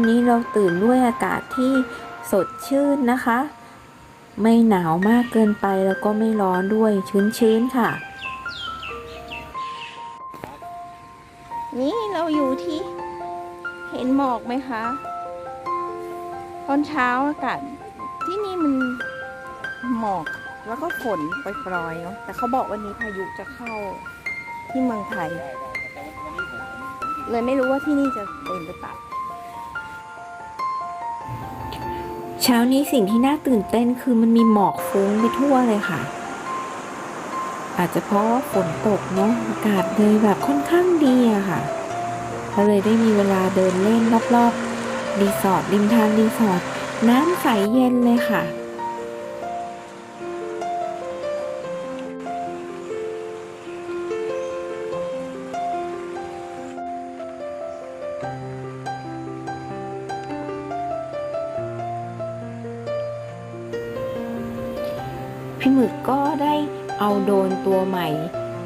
วันนี้เราตื่นด้วยอากาศที่สดชื่นนะคะ ไม่หนาวมากเกินไปแล้วก็ไม่ร้อนด้วยชื้นๆค่ะ นี่เราอยู่ที่เห็นหมอกไหมคะ ตอนเช้าอากาศที่นี่มันหมอกแล้วก็ฝนปล่อยๆเนาะแต่เขาบอกวันนี้พายุจะเข้าที่เมืองไทย เลยไม่รู้ว่าที่นี่จะเป็นหรือเปล่า เช้านี้สิ่งที่น่าตื่นเต้นคือมันมีหมอกฟุ้งไปทั่วเลยค่ะ อาจจะเพราะฝนตกเนาะอากาศเลยแบบค่อนข้างดีอะค่ะก็เลยได้มีเวลาเดินเล่นรอบๆรีสอร์ทริมทางรีสอร์ทน้ำใสเย็นเลยค่ะ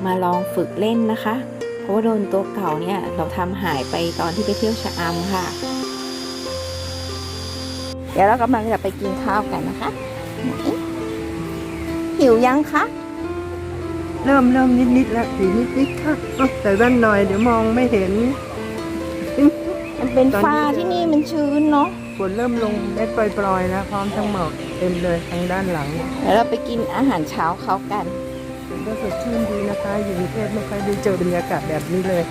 ม่มาลองฝึกเล่นนะคะ เพราะว่าโดรนตัวเก่าเนี่ยเราทำหายไปตอนที่ไปเที่ยวชะอำค่ะ เดี๋ยวเรากำลังจะไปกินข้าวกันนะคะไหนหิวยังคะเริ่มเริ่มนิดนิดๆแล้วสีนิดนิดๆค่ะเอาใส่แว่นหน่อยเดี๋ยวมองไม่เห็น มันเป็นตอนนี้ฟ้าที่นี่มันชื้นเนาะฝนเริ่มลงเม็ดปล่อยๆแล้วพร้อมทั้งหมอกเต็มเลยทางด้านหลังเดี๋ยวเราไปกินอาหารเช้าเขากัน ก็สดชื่นดีนะคะอยู่กรุงเทพไม่ค่อยได้เจอบรรยากาศแบบนี้เลย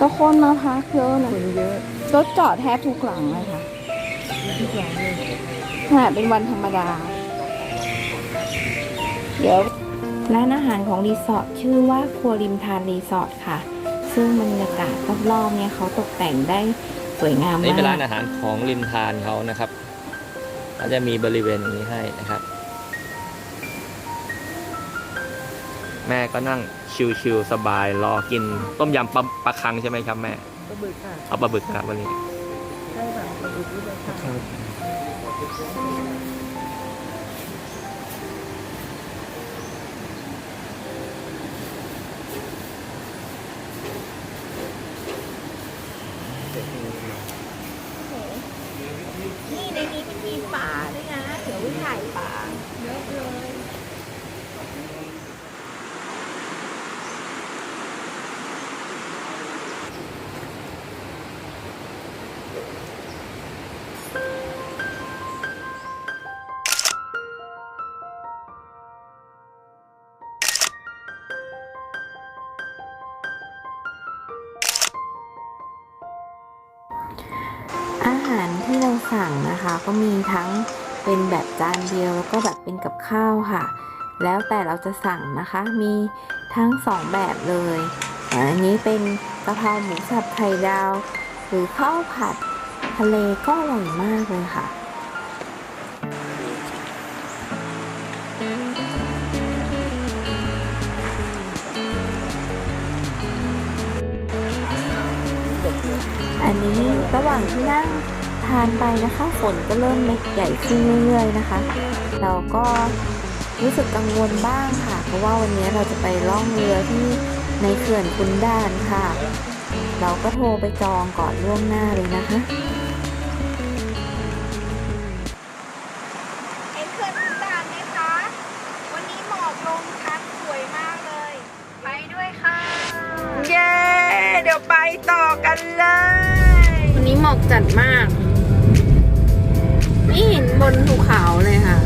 ก็คนมาพักเยอะนะคนเยอะรถจอดแทบทุกหลังเลยค่ะทุกอย่างเลยขนาดเป็นวันธรรมดา เดี๋ยวร้านอาหารของรีสอร์ทชื่อว่าครัวริมทานรีสอร์ทค่ะ ซึ่งบรรยากาศรอบๆเนี่ยเขาตกแต่งได้สวยงามนี่มาเป็นร้านกอาหารของริมทานเขานะครับก็จะมีบริเวณนี้ให้นะครับ แม่ก็นั่งชิวๆสบายรอกินต้มยำปลาปลาคังใช่ไหมครับแม่ก็บึกค่ะเอาปลาบึกนะครับวันนี้ ใช่ค่ะปลาบึกนี่เลยค่ะ สั่งนะคะ ก็มีทั้งเป็นแบบจานเดียวแล้วก็แบบเป็นกับข้าวค่ะ แล้วแต่เราจะสั่งนะคะ มีทั้งสองแบบเลยอันนี้เป็นกะเพราหมูสับไข่ดาว หรือข้าวผัดทะเลก็อร่อยมากเลยค่ะอันนี้ระหว่างที่นั่ง ทานไปนะคะ ฝนก็เริ่มเม็ดใหญ่ขึ้นเรื่อยๆนะคะ เราก็รู้สึกกังวลบ้างค่ะ เพราะว่าวันนี้เราจะไปล่องเรือที่ในเขื่อนคุนด่านค่ะ เราก็โทรไปจองก่อนล่วงหน้าเลยนะคะเห็นเขื่อนขุนด่านไหมคะวันนี้หมอกลงชัดสวยมากเลยไปด้วยค่ะเย้ เดี๋ยวไปต่อกันเลย วันนี้หมอกจัดมาก นี่เห็นบนภูเขาเลยค่ะ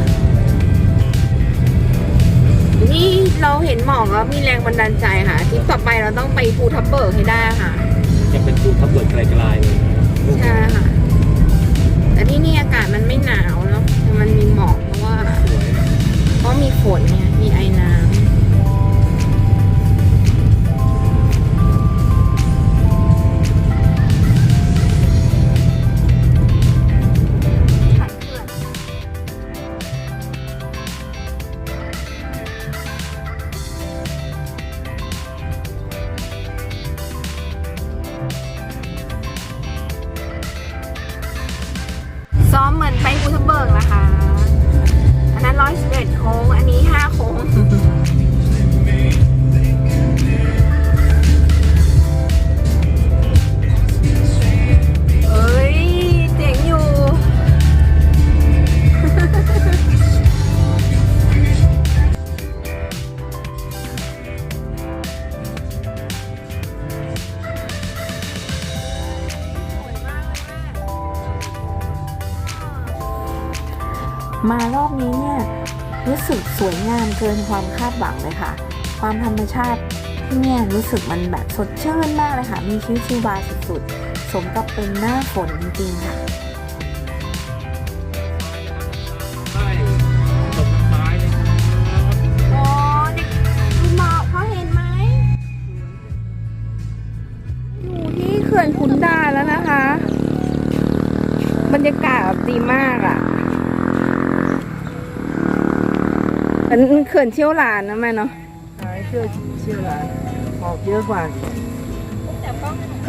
นี่เราเห็นหมอกแล้วมีแรงบันดาลใจค่ะทริปต่อไปเราต้องไปภูทับเบิกให้ได้ค่ะ จะเป็นตู้ทับเบิกไกลๆเลยใช่ค่ะ แต่ที่นี่อากาศมันไม่หนาวเนาะแต่มันมีหมอกเพราะว่าสวยเพราะมีฝนไง ทับเบิกนะคะ อันนั้นร้อยสิบเอ็ดโค้ง อันนี้ห้าโค้ง มารอบนี้เนี่ยรู้สึกสวยงามเกินความคาดหวังเลยค่ะ ความธรรมชาติที่เนี่ยรู้สึกมันแบบสดชื่นมากเลยค่ะ มีชีวิตชีวาสุดๆ สมกับเป็นหน้าฝนจริงๆค่ะ เขื่อนเชี่ยวหลานนะแม่เนาะหายเชื่อเชื่อหลานหมอกเยอะกว่า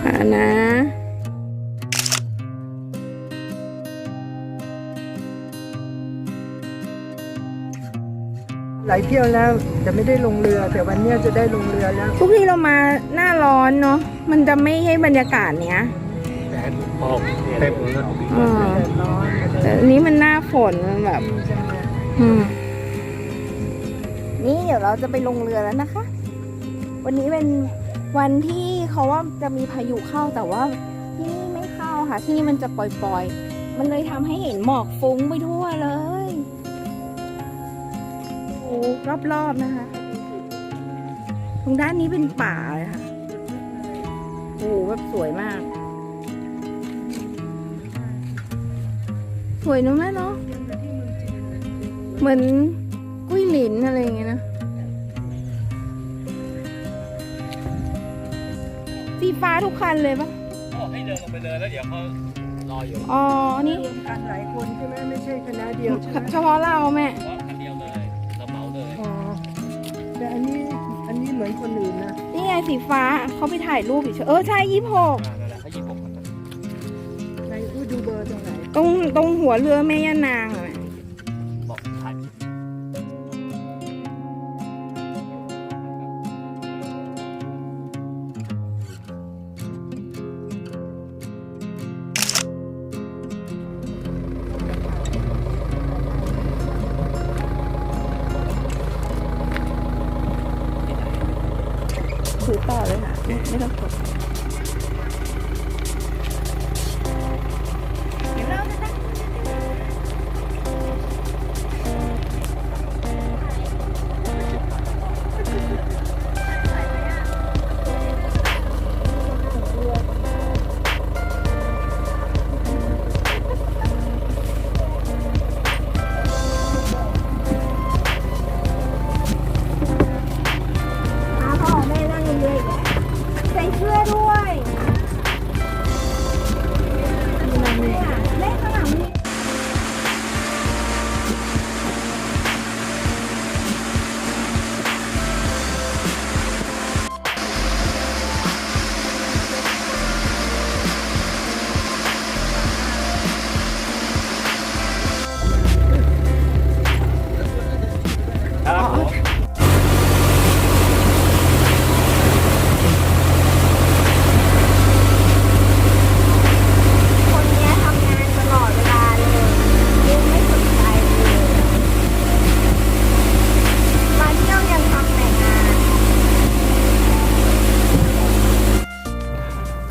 อ่านะหลายเที่ยวแล้วแต่ไม่ได้ลงเรือ แต่วันเนี้ยจะได้ลงเรือแล้วทุกที่เรามาหน้าร้อนเนาะมันจะไม่ให้บรรยากาศเนี้ยแดดออกเต็มเลยอ่าแดดร้อนแต่อันนี้มันหน้าฝนมันแบบใช่ไหมอืม นี่เดี๋ยวเราจะไปลงเรือแล้วนะคะ วันนี้เป็นวันที่เขาว่าจะมีพายุเข้าแต่ว่าที่นี่ไม่เข้าค่ะ ที่นี่มันจะปล่อยๆ มันเลยทำให้เห็นหมอกฟุ้งไปทั่วเลยโอ้รอบๆนะคะ ตรงด้านนี้เป็นป่าเลยค่ะโอ้โหแบบสวยมาก สวยเนอะแม่เนาะเหมือนกุ้ย หลินอะไรอย่างเงี้ยนะสีฟ้าทุกคันเลยปะบอกให้เดินลงไปเลยแล้วเดี๋ยวเขารออยู่อ๋อ นี่รวมกันหลายคนใช่ไหมไม่ใช่คณะเดียวใช่ไหมเฉพาะเราแม่ เพราะคันเดียวเลยเราเหมาเลยอ๋อแต่อันนี้อันนี้เหมือนคนอื่นนะ นี่ไงสีฟ้าเขาไปถ่ายรูปเฉยๆเออใช่ยี่หกอ่านั่นแหละเขาหยิบผมมาในอู้ดูเบอร์ตรงไหน ตรงตรงหัวเรือแม่ย่านางอะ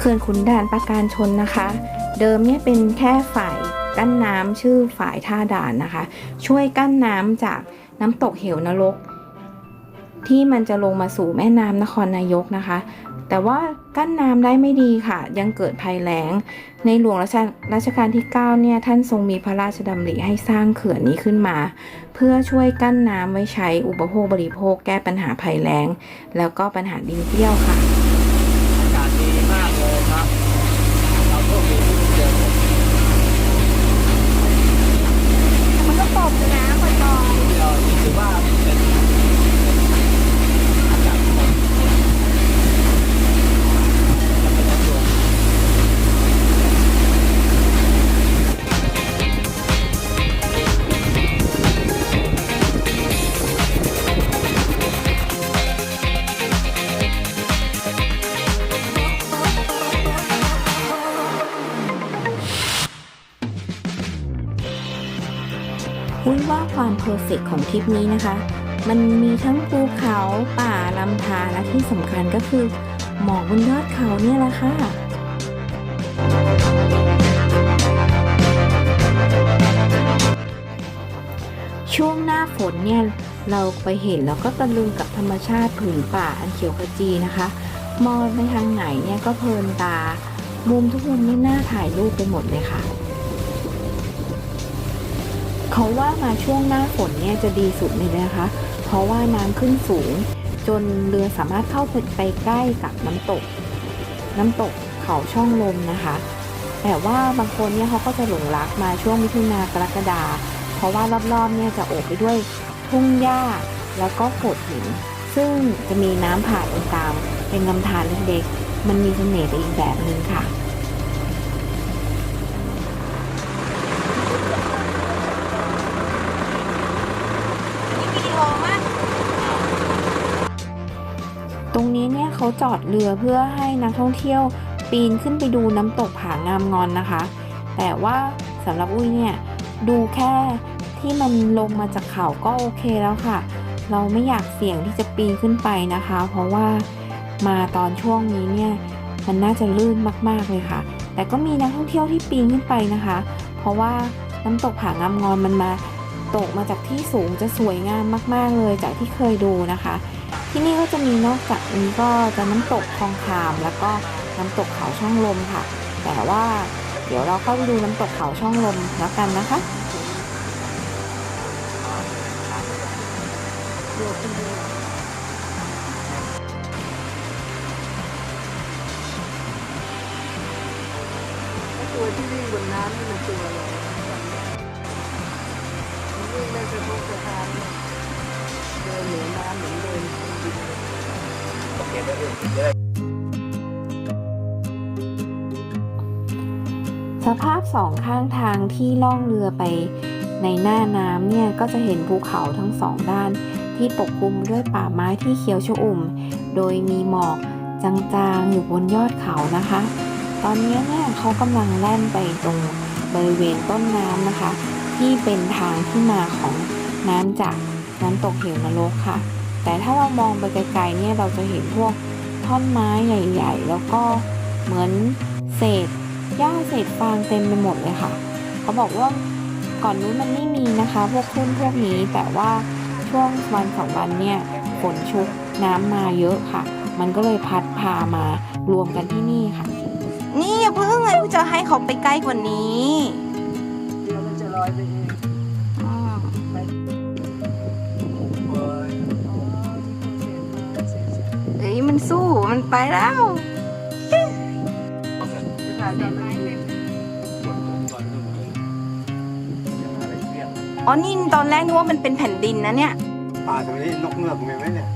เขื่อนขุนด่านปราการชนนะคะ เดิมเนี่ยเป็นแค่ฝ่ายกั้นน้ำชื่อฝ่ายท่าด่านนะคะ ช่วยกั้นน้ำจากน้ำตกเหวนรก ที่มันจะลงมาสู่แม่น้ำนครนายกนะคะ แต่ว่ากั้นน้ำได้ไม่ดีค่ะ ยังเกิดภัยแล้ง ในหลวงรัชรัชกาลที่9เนี่ยท่านทรงมีพระราชดำริให้สร้างเขื่อนนี้ขึ้นมา เพื่อช่วยกั้นน้ำไว้ใช้อุปโภคบริโภคแก้ปัญหาภัยแล้ง แล้วก็ปัญหาดินเปรี้ยวค่ะ ของทริปนี้นะคะ มันมีทั้งภูเขาป่าลำธารและที่สำคัญก็คือ หมอกบนยอดเขาเนี่ยแหละค่ะช่วงหน้าฝนเนี่ยเราไปเห็นแล้วก็ตะลึงกับธรรมชาติผืนป่าอันเขียวขจีนะคะ มองไปทางไหนเนี่ยก็เพลินตา มุมทุกมุมนี่น่าถ่ายรูปไปหมดเลยค่ะ เขาว่ามาช่วงหน้าฝนเนี่ยจะดีสุดเลยนะคะ เพราะว่าน้ำขึ้นสูง จนเรือสามารถเข้าไปใกล้กับน้ำตก น้ำตกเขาช่องลมนะคะ แต่ว่าบางคนเนี่ยเขาก็จะหลงรักมาช่วงมิถุนากรกฎาเพราะว่ารอบๆเนี่ยจะโอบไปด้วยทุ่งหญ้าแล้วก็โขดหิน ซึ่งจะมีน้ำผ่านตางเป็นลำธารเล็กๆมันมีเสน่ห์อีกแบบหนึ่งค่ะ เขาจอดเรือเพื่อให้นักท่องเที่ยวปีนขึ้นไปดูน้ำตกผางามงอนนะคะ แต่ว่าสำหรับอุ้ยเนี่ยดูแค่ที่มันลงมาจากเขาก็โอเคแล้วค่ะ เราไม่อยากเสี่ยงที่จะปีนขึ้นไปนะคะ เพราะว่ามาตอนช่วงนี้เนี่ยมันน่าจะลื่นมากๆเลยค่ะ แต่ก็มีนักท่องเที่ยวที่ปีนขึ้นไปนะคะ เพราะว่าน้ำตกผางามงอนมันมาตกมาจากที่สูงจะสวยงามมาก ๆเลยจากที่เคยดูนะคะ ที่นี่ก็จะมีนอกจากนี้ก็จะน้ำตกคลองคามแล้วก็น้ำตกเขาช่องลมค่ะ แต่ว่าเดี๋ยวเราเข้าไปดูน้ำตกเขาช่องลมแล้วกันนะคะางทางที่ล่องเรือไปในหน้าน้ำเนี่ยก็จะเห็นภูเขาทั้งสองด้าน ที่ปกคลุมด้วยป่าไม้ที่เขียวชอุ่ม โดยมีหมอกจางๆอยู่บนยอดเขานะคะ ตอนนี้เนี่ยเขากำลังแล่นไปตรงบริเวณต้นน้ำนะคะ ที่เป็นทางที่มาของน้ำจากน้ำตกเหวนรกค่ะ แต่ถ้าเรามองไปไกลๆเนี่ยเราจะเห็นพวกท่อนไม้ใหญ่ ๆ แล้วก็เหมือนเศษ หญ้าเศษฟางเต็มไปหมดเลยค่ะ เขาบอกว่าก่อนนู้นมันไม่มีนะคะ พวกทุ่นพวกนี้แต่ว่าช่วงวันสองวันเนี่ยฝนชุกน้ำมาเยอะค่ะ มันก็เลยพัดพามารวมกันที่นี่ค่ะ นี่อย่าเพิ่งเลยจะให้เขาไปใกล้กว่านี้เดี๋ยวมันจะลอยไปเองอืมโอ้ยอ๋อที่เขาเขียนมาเสียเฮ้ยมันสู้มันไปแล้ว อนนั้นเลยอ๋อนี่ตอนแรกนึกว่ามันเป็นแผ่นดินนะเนี่ย ป่าตรงนี้นกเงือกมีไหมเนี่ย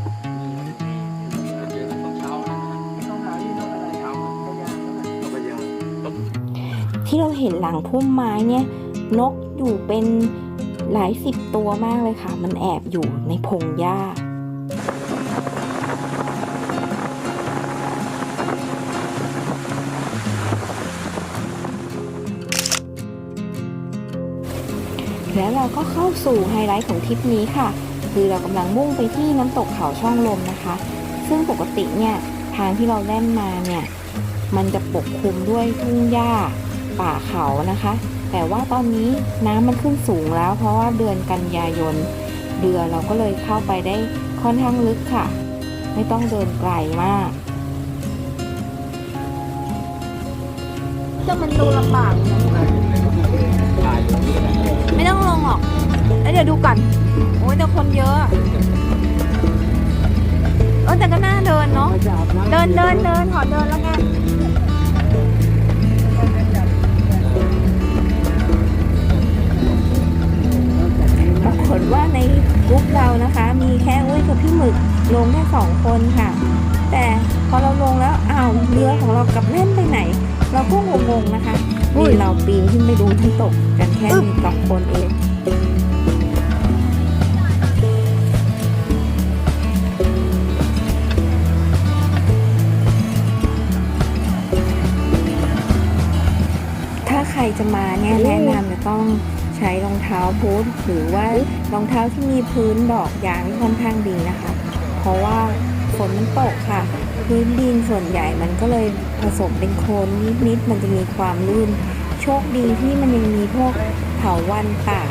ต้องหาที่นกอะไรเอาพยางค์นั่นแหละนกกระยางที่เราเห็นหลังพุ่มไม้เนี่ย นกอยู่เป็นหลายสิบตัวมากเลยค่ะ มันแอบอยู่ในพงหญ้า ก็เข้าสู่ไฮไลท์ของทริปนี้ค่ะ คือเรากำลังมุ่งไปที่น้ำตกเขาช่องลมนะคะ ซึ่งปกติเนี่ยทางที่เราแล่นมาเนี่ยมันจะปกคลุมด้วยทุ่งหญ้าป่าเขานะคะ แต่ว่าตอนนี้น้ำมันขึ้นสูงแล้ว เพราะว่าเดือนกันยายนเรือเราก็เลยเข้าไปได้ค่อนข้างลึกค่ะ ไม่ต้องเดินไกลมากจะมันดูลำบากนะ ไม่ต้องลงหรอก แล้วเดี๋ยวดูก่อน โอ้ยแต่คนเยอะ เออแต่ก็น่าเดินเนาะมาจับนะเดินเดินเดินขอเดินแล้วกันปรากฏว่าในกรุ๊ปเรานะคะ มีแค่อุ้ยกับพี่หมึกลงแค่สองคนค่ะ แต่พอเราลงแล้วอ้าวเรือของเรากลับเล่นไปไหน เราก็งงๆนะคะ นี่เราปีนขึ้นไปดูที่ตกกันแค่มีสองคนเองถ้าใครจะมาเนี่ยแนะนำจะต้องใช้รองเท้าบูทหรือว่ารองเท้าที่มีพื้นดอกยางที่ค่อนข้างดีนะคะ เพราะว่าฝนมันตกค่ะ พื้นดินส่วนใหญ่มันก็เลยผสมเป็นโคลนนิดๆมันจะมีความลื่น โชคดีที่มันยังมีพวกเถาวันป่า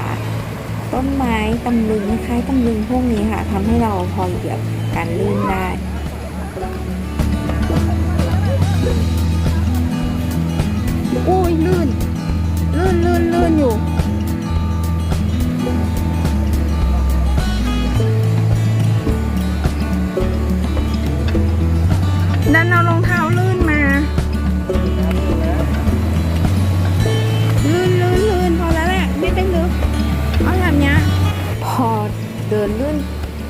ต้นไม้ตำลึงคล้ายตำลึงพวกนี้ค่ะทำให้เราพอเหยียบการลื่นได้อุ้ยลื่น ลื่นลื่นลื่นอยู่ ดันเอารองเท้าลื่นมา ลื่นลื่นลื่นพอแล้วแหละ ไม่เป็นลึกเอาแบบเนี้ยพอเดินลื่น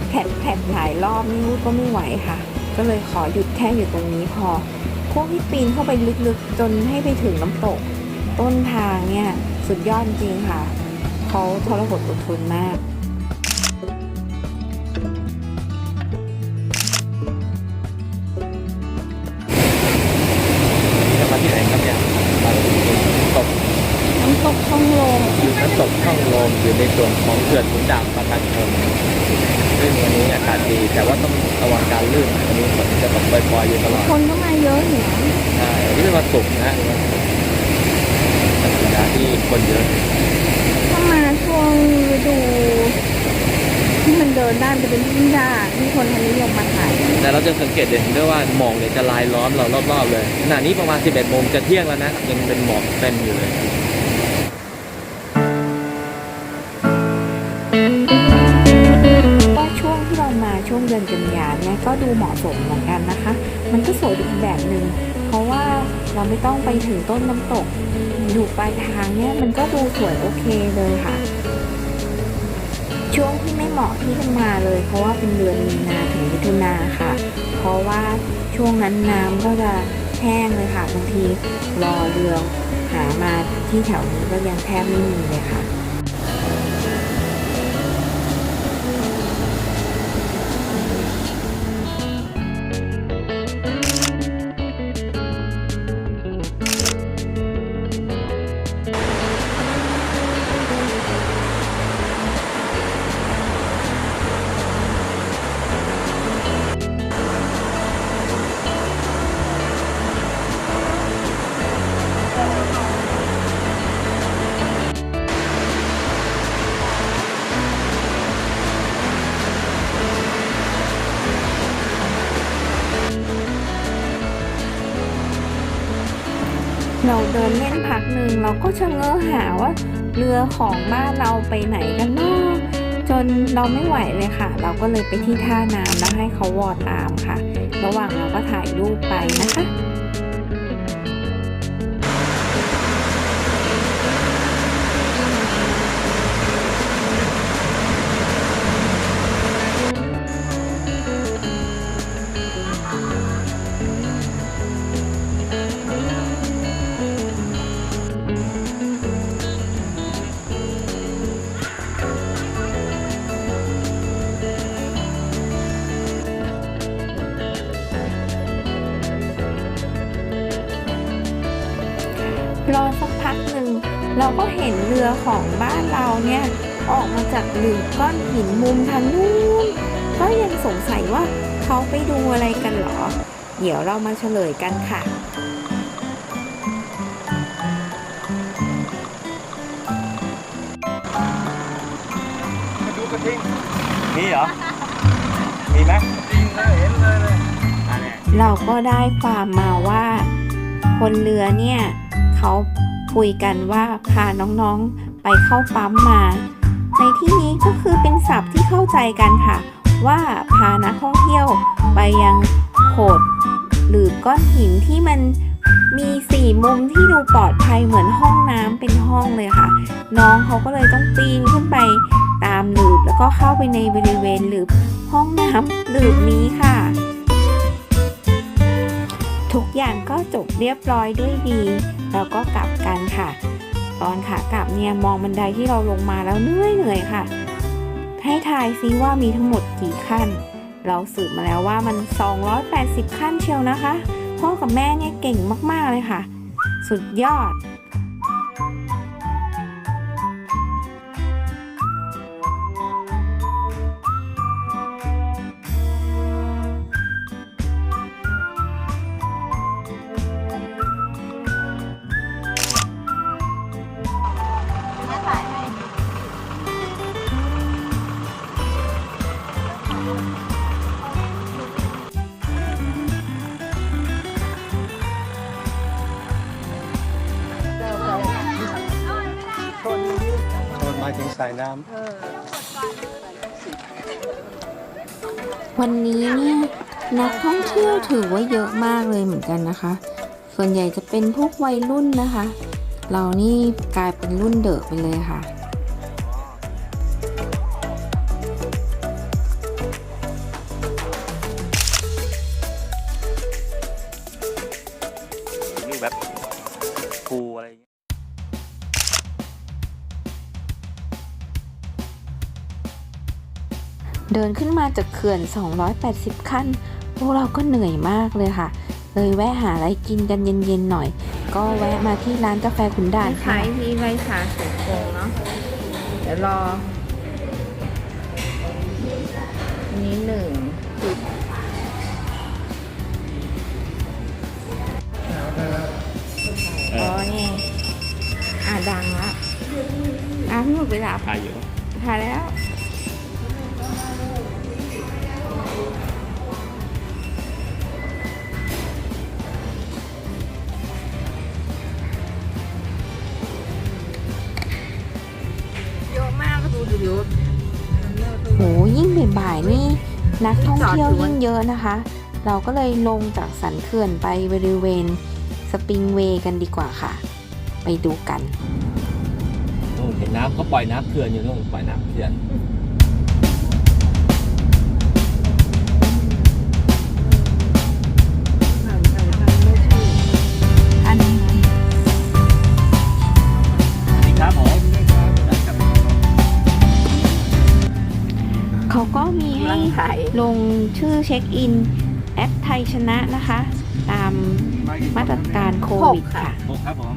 แผดแผดหลายรอบนี่ก็ไม่ไหวค่ะ ก็เลยขอหยุดแค่อยู่ตรงนี้พอ พวกที่ปีนเข้าไปลึกๆ จนให้ไปถึงน้ำตก ต้นทางเนี่ย สุดยอดจริงค่ะ เขาทรหดอดทนมาก บ่อยๆอยู่ตลอดคนก็มาเยอะอยู่นะใช่วันนี้เป็นวันศุกร์นะเป็นสัปดาที่คนเยอะถ้ามาช่วงฤดู ที่มันเดินได้มันจะเป็นทุ่งหญ้าที่คนเขานิยมมาถ่ายแต่เราจะสังเกตเห็นได้ว่าหมอกเนี่ยจะลายล้อมเรารอบๆเลยขณะนี้ประมาณ 11โมงจะเที่ยงแล้วนะยังเป็นหมอกเต็มอยู่เลย ช่วงเดือนกันยาเนี่ยก็ดูเหมาะสมเหมือนกันนะคะ มันก็สวยอีกแบบหนึ่งเพราะว่าเราไม่ต้องไปถึงต้นน้ำตก อยู่ปลายทางเนี่ยมันก็ดูสวยโอเคเลยค่ะ ช่วงที่ไม่เหมาะที่จะมาเลย เพราะว่าเป็นเดือนมีนาถึงมิถุนาค่ะ เพราะว่าช่วงนั้นน้ำก็จะแห้งเลยค่ะบางทีรอเรือหามาที่แถวนี้ก็ยังแทบไม่มีเลยค่ะ หาว่าเรือของบ้านเราไปไหนกันเนาะจนเราไม่ไหวเลยค่ะ เราก็เลยไปที่ท่าน้ำแล้วให้เขาวอดตามค่ะ ระหว่างเราก็ถ่ายรูปไปนะคะ ห็นเรือของบ้านเราเนี่ยออกมาจากหลืมก้อนหินมุมทางนู้นก็ยังสงสัยว่าเขาไปดูอะไรกันเหรอ เดี๋ยวเรามาเฉลยกันค่ะดูกระทิงมีเหรอ มีไหมจริงเลยเห็นเลยเลยอันนี้เราก็ได้ความมาว่า คนเรือเนี่ยเขา คุยกันว่าพาน้องๆไปเข้าปั๊มมา ในที่นี้ก็คือเป็นศัพท์ที่เข้าใจกันค่ะ ว่าพานักท่องเที่ยวไปยังโขดหรือก้อนหินที่มันมีสี่มุมที่ดูปลอดภัยเหมือนห้องน้ำเป็นห้องเลยค่ะ น้องเขาก็เลยต้องปีนขึ้นไปตามหลืบแล้วก็เข้าไปในบริเวณหลืบห้องน้ำหลืบนี้ค่ะ ทุกอย่างก็จบเรียบร้อยด้วยดี แล้วก็กลับกันค่ะ ตอนขากลับเนี่ยมองบันไดที่เราลงมาแล้วเหนื่อยเหนื่อยค่ะ ให้ทายซิว่ามีทั้งหมดกี่ขั้น เราสืบมาแล้วว่ามัน 280 ขั้นเชียวนะคะ พ่อกับแม่เนี่ยเก่งมากๆเลยค่ะ สุดยอด ถือว่าเยอะมากเลยเหมือนกันนะคะ ส่วนใหญ่จะเป็นพวกวัยรุ่นนะคะ เรานี่กลายเป็นรุ่นเดอะไปเลยค่ะำนี่แบบภูอะไรอย่างเงี้ยเดินขึ้นมาจากเขื่อน 280 ขั้น พวกเราก็เหนื่อยมากเลยค่ะ เลยแวะหาอะไรกินกันเย็นๆหน่อย ก็แวะมาที่ร้านกาแฟขุนด่านขาค่ะยที่ไรสาเสร็จโคงเนาะเดี๋ยวรออันนี้หนึ่งจุดอ๋อนี่อ่าดังละอะพี่หมดเวลาถ่ายอยู่ถ่ายแล้ว นักท่องเที่ยวยิ่งเยอะนะคะ เราก็เลยลงจากสันเขื่อนไปบริเวณสปริงเวย์กันดีกว่าค่ะ ไปดูกันนู่นเห็นน้ำเขาปล่อยน้ำเขื่อนอยู่นู่นปล่อยน้ำเขื่อน มีให้ลงชื่อเช็คอิน แอปไทยชนะนะคะ ตามมาตรการโควิดค่ะ ครับผม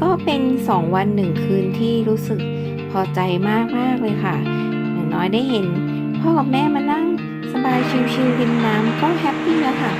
ก็เป็น 2 วัน 1 คืนที่รู้สึกพอใจมากมาก ๆ เลยค่ะ อย่างน้อยได้เห็น พ่อกับแม่มานั่งสบายชิลๆริมน้ำก็แฮปปี้แล้วค่ะ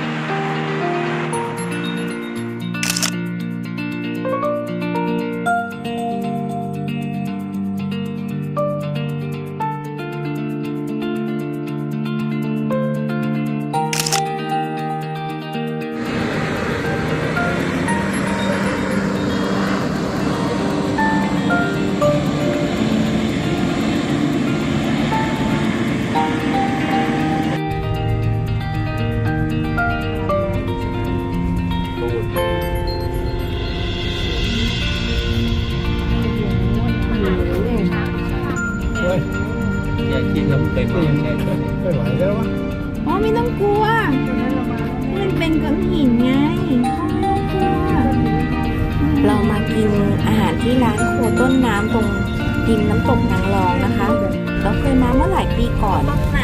หลายปีก่อน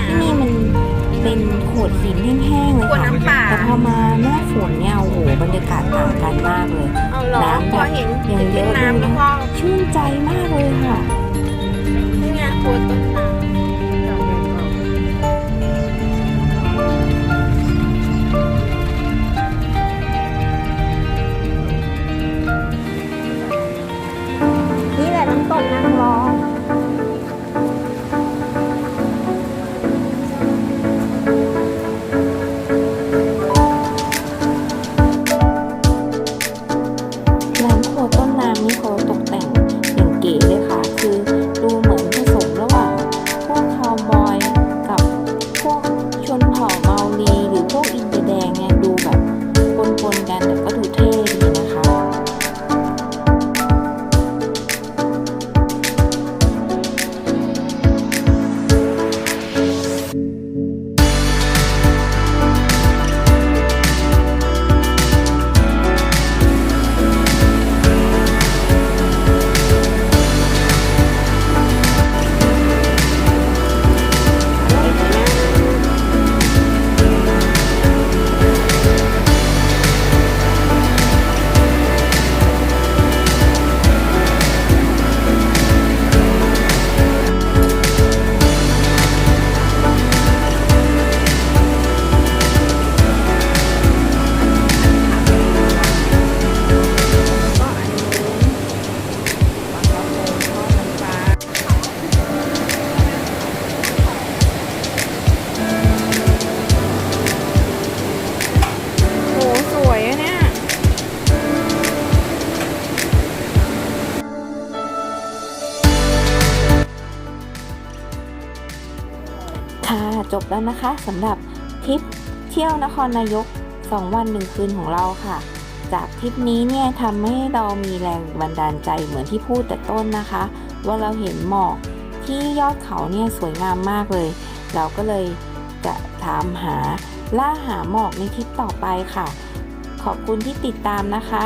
ที่นี่มันเป็นโขดหินแห้งๆเลยกลัวค่ะน้ำป่าแต่พอมาหน้าฝนเนี่ยโอ้โหบรรยากาศต่างกันมากเลยเอาเหรอน้ำแบบพอเห็นยังเยอะน้ำเลยนะแล้วก็ชื่นใจมากเลยค่ะนี่ไงกลัวต้นน้ำนี่แหละน้ำตกนางรอ แล้วนะคะสำหรับทริปเที่ยวนครนายก 2 วัน 1 คืนของเราค่ะ จากทริปนี้เนี่ยทำให้เรามีแรงบันดาลใจเหมือนที่พูดแต่ต้นนะคะ ว่าเราเห็นหมอกที่ยอดเขาเนี่ยสวยงามมากเลย เราก็เลยจะถามหาล่าหาหมอกในทริปต่อไปค่ะ ขอบคุณที่ติดตามนะคะ